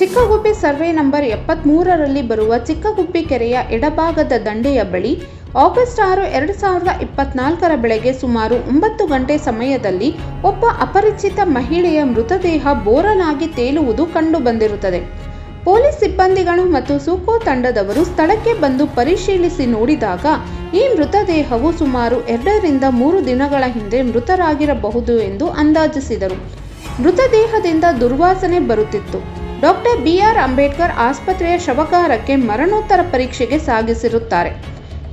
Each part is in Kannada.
ಚಿಕ್ಕಗುಬ್ಬಿ ಸರ್ವೆ ನಂಬರ್ ಎಪ್ಪತ್ತ್ಮೂರರಲ್ಲಿ ಬರುವ ಚಿಕ್ಕಗುಬ್ಬಿ ಕೆರೆಯ ಎಡಭಾಗದ ದಂಡೆಯ ಬಳಿ ಆಗಸ್ಟ್ ಆರು, ಎರಡು ಸಾವಿರದ ಇಪ್ಪತ್ನಾಲ್ಕರ ಬೆಳಗ್ಗೆ ಸುಮಾರು ಒಂಬತ್ತು ಗಂಟೆ ಸಮಯದಲ್ಲಿ ಒಬ್ಬ ಅಪರಿಚಿತ ಮಹಿಳೆಯ ಮೃತದೇಹ ಬೋರನಾಗಿ ತೇಲುವುದು ಕಂಡುಬಂದಿರುತ್ತದೆ. ಪೊಲೀಸ್ ಸಿಬ್ಬಂದಿಗಳು ಮತ್ತು ಸೂಕೋ ತಂಡದವರು ಸ್ಥಳಕ್ಕೆ ಬಂದು ಪರಿಶೀಲಿಸಿ ನೋಡಿದಾಗ ಈ ಮೃತದೇಹವು ಸುಮಾರು ಎರಡರಿಂದ ಮೂರು ದಿನಗಳ ಹಿಂದೆ ಮೃತರಾಗಿರಬಹುದು ಎಂದು ಅಂದಾಜಿಸಿದರು. ಮೃತದೇಹದಿಂದ ದುರ್ವಾಸನೆ ಬರುತ್ತಿತ್ತು. ಡಾಕ್ಟರ್ ಬಿ ಆರ್ ಅಂಬೇಡ್ಕರ್ ಆಸ್ಪತ್ರೆಯ ಶವಕಾರಕ್ಕೆ ಮರಣೋತ್ತರ ಪರೀಕ್ಷೆಗೆ ಸಾಗಿಸಿರುತ್ತಾರೆ.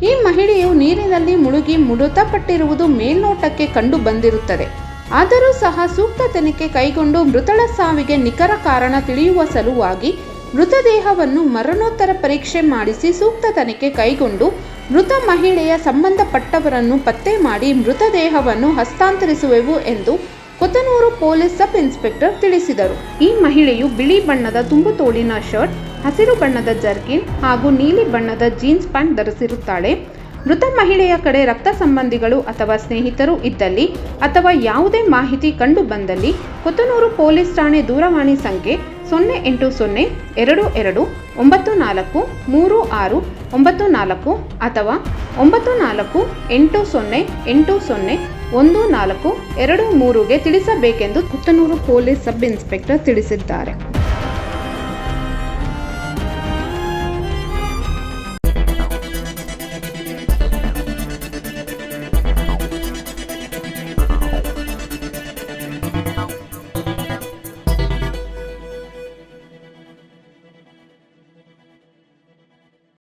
ಈ ಮಹಿಳೆಯು ನೀರಿನಲ್ಲಿ ಮುಳುಗಿ ಮೃತಪಟ್ಟಿರುವುದು ಮೇಲ್ನೋಟಕ್ಕೆ ಕಂಡು ಬಂದಿರುತ್ತದೆ. ಆದರೂ ಸಹ ಸೂಕ್ತ ತನಿಖೆ ಕೈಗೊಂಡು ಮೃತಳ ಸಾವಿಗೆ ನಿಖರ ಕಾರಣ ತಿಳಿಯುವ ಸಲುವಾಗಿ ಮೃತದೇಹವನ್ನು ಮರಣೋತ್ತರ ಪರೀಕ್ಷೆ ಮಾಡಿಸಿ ಸೂಕ್ತ ತನಿಖೆ ಕೈಗೊಂಡು ಮೃತ ಮಹಿಳೆಯ ಸಂಬಂಧಪಟ್ಟವರನ್ನು ಪತ್ತೆ ಮಾಡಿ ಮೃತದೇಹವನ್ನು ಹಸ್ತಾಂತರಿಸುವೆವು ಎಂದು ಕೊತ್ತನೂರು ಪೊಲೀಸ್ ಸಬ್ ಇನ್ಸ್ಪೆಕ್ಟರ್ ತಿಳಿಸಿದರು. ಈ ಮಹಿಳೆಯು ಬಿಳಿ ಬಣ್ಣದ ತುಂಬು ತೋಳಿನ ಶರ್ಟ್, ಹಸಿರು ಬಣ್ಣದ ಜರ್ಕಿನ್ ಹಾಗೂ ನೀಲಿ ಬಣ್ಣದ ಜೀನ್ಸ್ ಪ್ಯಾಂಟ್ ಧರಿಸಿರುತ್ತಾಳೆ. ಮೃತ ಮಹಿಳೆಯ ಕಡೆ ರಕ್ತ ಸಂಬಂಧಿಗಳು ಅಥವಾ ಸ್ನೇಹಿತರು ಇದ್ದಲ್ಲಿ ಅಥವಾ ಯಾವುದೇ ಮಾಹಿತಿ ಕಂಡು ಬಂದಲ್ಲಿ ಕೊತ್ತನೂರು ಪೊಲೀಸ್ ಠಾಣೆ ದೂರವಾಣಿ ಸಂಖ್ಯೆ ಸೊನ್ನೆ ಎಂಟು ಸೊನ್ನೆ, ಎರಡು ಎರಡು ಒಂಬತ್ತು ನಾಲ್ಕು, ಮೂರು ಆರು ಒಂಬತ್ತು ನಾಲ್ಕು ಅಥವಾ ಒಂಬತ್ತು ನಾಲ್ಕು ಎಂಟು ಸೊನ್ನೆ ಎಂಟು ಸೊನ್ನೆ ಒಂದು ನಾಲ್ಕು ಎರಡು ಮೂರುಗೆ ತಿಳಿಸಬೇಕೆಂದು ಕುತ್ತನೂರು ಪೊಲೀಸ್ ಸಬ್ ಇನ್ಸ್ಪೆಕ್ಟರ್ ತಿಳಿಸಿದ್ದಾರೆ